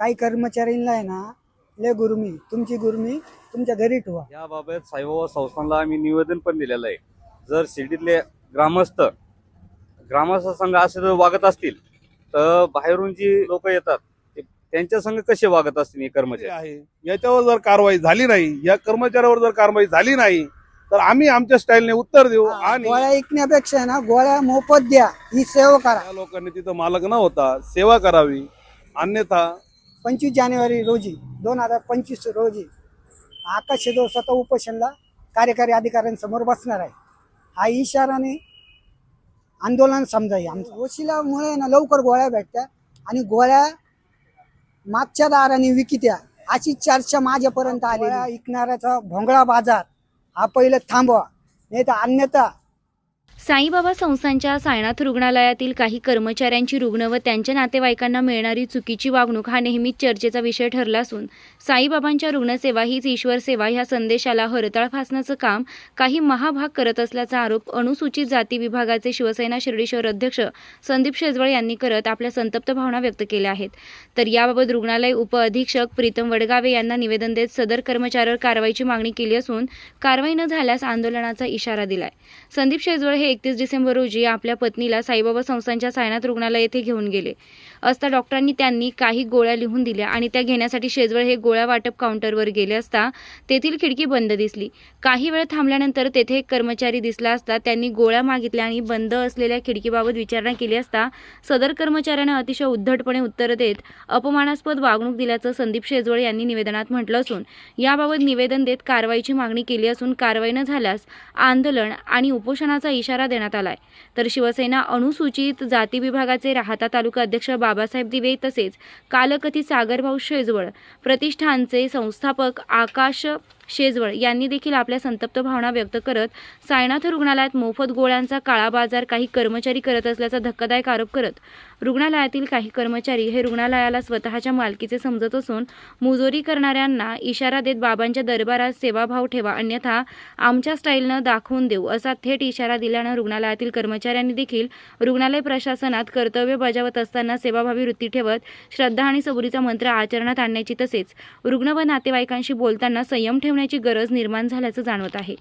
काही कर्मचाऱ्यांना आहे ना लय गुरमी. तुमची गुरमी तुमच्या घरी ठेवा. याबाबत साईबाबा संस्थानला आम्ही निवेदन पण दिलेलं आहे. जर शिर्डीतले ग्रामस्थ ग्रामस्थ संघ असे जर वागत असतील तर बाहेरून जी लोक येतात ते त्यांच्या संघ कसे वागत असतील हे कर्मचारी? आहे. याच्यावर जर कारवाई झाली नाही या कर्मचाऱ्यावर जर कारवाई झाली नाही तर आम्ही आमच्या स्टाईलने उत्तर देऊ आणि गोळ्या ऐकण्यापेक्षा आहे ना गोळ्या मोफत द्या ही सेवा करा. लोकांनी तिथं मालक न होता सेवा करावी. अन्यथा पंचवीस जानेवारी रोजी दोन हजार पंचवीस रोजी आकाश शेजोळ स्वतः उपोषणला कार्यकारी अधिकाऱ्यांसमोर बसणार आहे. हा इशाराने आंदोलन समजाई आमचं वशिलामुळे ना लवकर गोळ्या भेटत्या आणि गोळ्या मागच्या दाराने विकित्या अशी चर्चा माझ्यापर्यंत आली विकणाऱ्याचा भोंगळा बाजार हा पहिलं थांबवा. नाही तर अन्यथा साईबाबा संस्थांच्या सायनाथ रुग्णालयातील काही कर्मचाऱ्यांची रुग्ण व त्यांच्या नातेवाईकांना मिळणारी चुकीची वागणूक हा नेहमीच चर्चेचा विषय ठरला असून साईबाबांच्या रुग्णसेवा हीच ईश्वर सेवा ह्या संदेशाला हरताळ फासण्याचं काम काही महाभाग करत असल्याचा आरोप अनुसूचित जाती विभागाचे शिवसेना शिर्डी शहर अध्यक्ष संदीप शेजवळ यांनी करत आपल्या संतप्त भावना व्यक्त केल्या आहेत. तर याबाबत रुग्णालय उपअधीक्षक प्रीतम वडगावे यांना निवेदन देत सदर कर्मचाऱ्यावर कारवाईची मागणी केली असून कारवाई न झाल्यास आंदोलनाचा इशारा दिलाय. संदीप शेजवळ हे एकतीस डिसेंबर रोजी आपल्या पत्नीला साईबाबा संस्थांच्या सायनाथ रुग्णालय येथे घेऊन गेले. असता डॉक्टरांनी त्यांनी काही गोळ्या लिहून दिल्या आणि त्या घेण्यासाठी शेजवळ हे गोळ्या वाटप काउंटरवर गेले असता तेथील खिडकी बंद दिसली. काही वेळ थांबल्यानंतर तेथे एक कर्मचारी दिसला असता त्यांनी गोळ्या मागितल्या आणि बंद असलेल्या खिडकीबाबत विचारणा केली असता सदर कर्मचाऱ्यानं अतिशय उद्धटपणे उत्तर देत अपमानास्पद वागणूक दिल्याचं संदीप शेजवळ यांनी निवेदनात म्हटलं असून याबाबत निवेदन देत कारवाईची मागणी केली असून कारवाई न झाल्यास आंदोलन आणि उपोषणाचा इशारा देण्यात आलाय. तर शिवसेना अनुसूचित जाती विभागाचे राहता तालुका अध्यक्ष बा बाबासाहेब दिवे तसेच कालकथी सागरभाऊ शेजवळ प्रतिष्ठानचे संस्थापक आकाश शेजवळ यांनी देखील आपल्या संतप्त भावना व्यक्त करत सायनाथ रुग्णालयात मोफत गोळ्यांचा काळा बाजार काही कर्मचारी करत असल्याचा धक्कादायक आरोप करत रुग्णालयातील काही कर्मचारी हे रुग्णालयाला स्वतःच्या मालकीचे समजत असून मुजोरी करणाऱ्यांना इशारा देत बाबांच्या दरबारात सेवाभाव ठेवा अन्यथा आमच्या स्टाईलनं दाखवून देऊ असा थेट इशारा दिल्यानं रुग्णालयातील कर्मचाऱ्यांनी देखील रुग्णालय प्रशासनात कर्तव्य बजावत असताना सेवाभावी वृत्ती ठेवत श्रद्धा आणि सबुरीचा मंत्र आचरणात आणण्याची तसेच रुग्ण व नातेवाईकांशी बोलताना संयम ठेवण्याची गरज निर्माण झाल्याचं जाणवत आहे.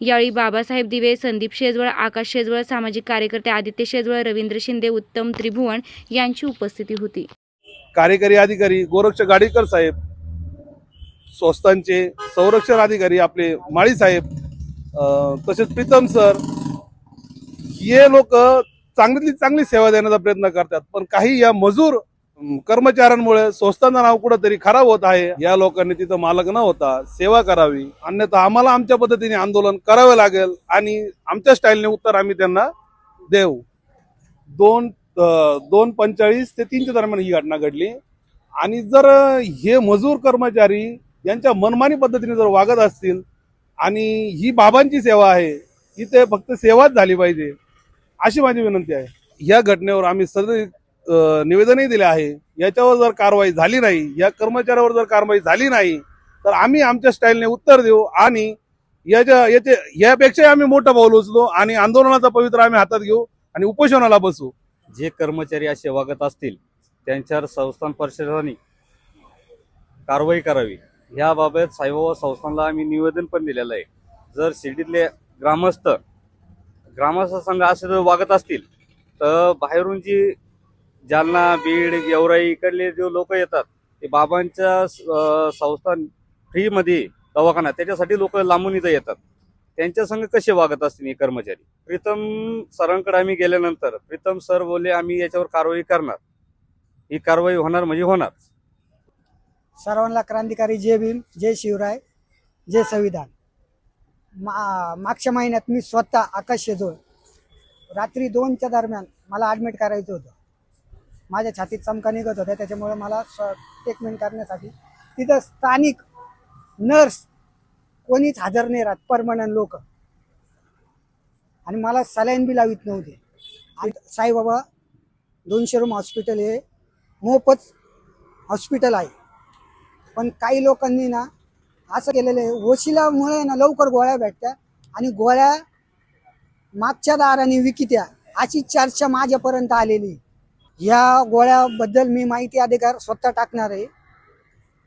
यावेळी बाबासाहेब दिवे संदीप शेजवळ आकाश शेजवळ सामाजिक कार्यकर्ते आदित्य शेजवळ रवींद्र शिंदे उत्तम त्रिभुवन यांची उपस्थिती होती. कार्यकारी अधिकारी गोरक्ष गाडीकर साहेब संस्थांचे संरक्षण अधिकारी आपले माळी साहेब अं, तसेच प्रीतम सर हे लोक चांगली चांगली सेवा देण्याचा प्रयत्न करतात. पण काही या मजूर कर्मचाऱ्यांमुळे संस्थांचं नाव कुठंतरी खराब होत आहे. या लोकांनी तिथं मालक न होता सेवा करावी. अन्यथा आम्हाला आमच्या पद्धतीने आंदोलन करावं लागेल आणि आमच्या स्टाईलने उत्तर आम्ही त्यांना देऊ. दोन दोन पंचेचाळीस ते तीनच्या दरम्यान ही घटना घडली. आणि जर हे मजूर कर्मचारी यांच्या मनमानी पद्धतीने जर वागत असतील आणि ही बाबांची सेवा आहे इथे फक्त सेवाच झाली पाहिजे अशी माझी विनंती आहे. या घटनेवर आम्ही सदैव निवेदनही दिले आहे. याच्यावर जर कारवाई झाली नाही या कर्मचाऱ्यावर जर कारवाई झाली नाही तर आम्ही आमच्या स्टाईलने उत्तर देऊ आणि याच्या याचे यापेक्षाही आम्ही मोठं पाऊल उचलू आणि आंदोलनाचा पवित्र आम्ही हातात घेऊ आणि उपोषणाला बसू. जे कर्मचारी असे वागत असतील त्यांच्यावर संस्थान परिषदांनी कारवाई करावी. याबाबत साईबाबा संस्थानला आम्ही निवेदन पण दिलेलं आहे. जर शिर्डीतले ग्रामस्थ ग्रामस्थ संघ असे जर वागत असतील तर बाहेरून जी जालना बीड गेवराई इकडले जे लोक येतात ते बाबांच्या संस्था संस्थान फ्रीमध्ये दवाखाना त्याच्यासाठी लोक लांबून इथं येतात. त्यांच्या संग कसे वागत असतील हे कर्मचारी? प्रीतम सरांकडे आम्ही गेल्यानंतर प्रीतम सर बोलले आम्ही याच्यावर कारवाई करणार. ही कारवाई होणार म्हणजे होणार. सर्वांना क्रांतिकारी जय भीम जय शिवराय जय संविधान. मा मागच्या महिन्यात मी स्वतः आकाश शेजोळ रात्री दोनच्या दरम्यान मला ॲडमिट करायचं होतं. माझ्या छातीत चमका निघत होत्या त्याच्यामुळे मला ट्रीटमेंट करण्यासाठी तिथं स्थानिक नर्स कोणीच हजर नाही राहत परमनंट लोक. आणि मला सलाईन बी लावित नव्हते. आणि साईबाबा दोनशे रूम हॉस्पिटल हे मोफत हॉस्पिटल आहे. पण काही लोकांनी ना असं केलेलं आहे वशिलामुळे ना लवकर गोळ्या भेटत्या आणि गोळ्या मागच्या दाराने विकित्या अशी चर्चा माझ्यापर्यंत आलेली. या गोळ्याबद्दल मी माहिती अधिकार स्वतः टाकणार आहे.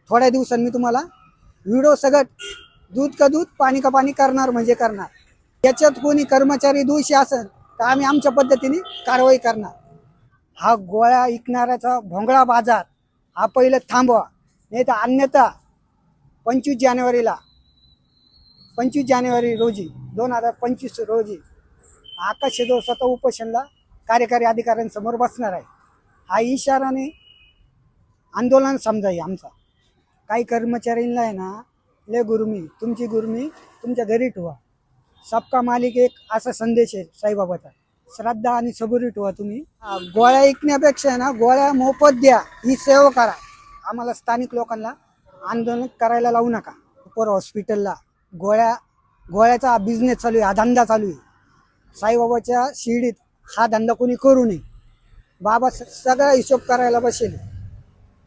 थोड्या दिवसांनी मी तुम्हाला व्हिडिओ सगळं दूध का दूध पाणी का पाणी करणार म्हणजे करणार. याच्यात कोणी कर्मचारी दोषी असेल तर आम्ही आमच्या पद्धतीने कारवाई करणार. हा गोळ्या विकणाऱ्याचा भोंगळा बाजार हा पहिलं थांबवा नाही तर अन्यथा पंचवीस जानेवारीला पंचवीस जानेवारी रोजी दोन हजार पंचवीस रोजी आकाश शेजो स्वतः उपोषणला कार्यकारी अधिकाऱ्यांसमोर बसणार आहे. हा इशाराने आंदोलन समजाई आमचा. काही कर्मचाऱ्यांना आहे ना ले गुरुमी तुमची गुरुमी तुमच्या घरी ठेवा. सबका मालिक एक असा संदेश आहे साईबाबाचा. श्रद्धा आणि सबुरी ठेवा तुम्ही. गोळ्या ऐकण्यापेक्षा आहे ना गोळ्या मोफत द्या ही सेवा करा. आम्हाला स्थानिक लोकांना आंदोलन करायला लावू नका. उपर हॉस्पिटलला गोळ्या गोळ्याचा बिझनेस चालू आहे हा धंदा चालू आहे. साईबाबाच्या शिर्डीत हा धंदा कोणी करू नये. बाबा सगळा हिशोब करायला बसेल.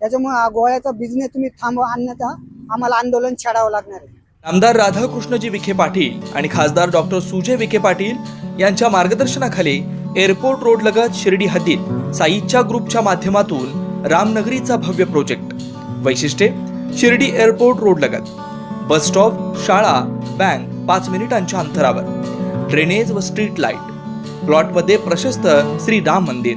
त्याच्यामुळे गोळ्याचा बिझनेस तुम्ही थांबवा अन्यथा आम्हाला आंदोलन छाडावं लागणार आहे. आमदार राधाकृष्णजी विखे पाटील आणि खासदार डॉक्टर सुजय विखे पाटील यांच्या मार्गदर्शनाखाली एअरपोर्ट रोड लगत शिर्डी हद्दीत साईच्या ग्रुपच्या माध्यमातून रामनगरीचा भव्य प्रोजेक्ट वैशिष्ट्ये शिर्डी एअरपोर्ट रोड लगत. बस स्टॉप शाळा बँक पाच मिनिटांच्या अंतरावर. ड्रेनेज व स्ट्रीट लाइट प्लॉटमध्ये प्रशस्त श्री राम मंदिर.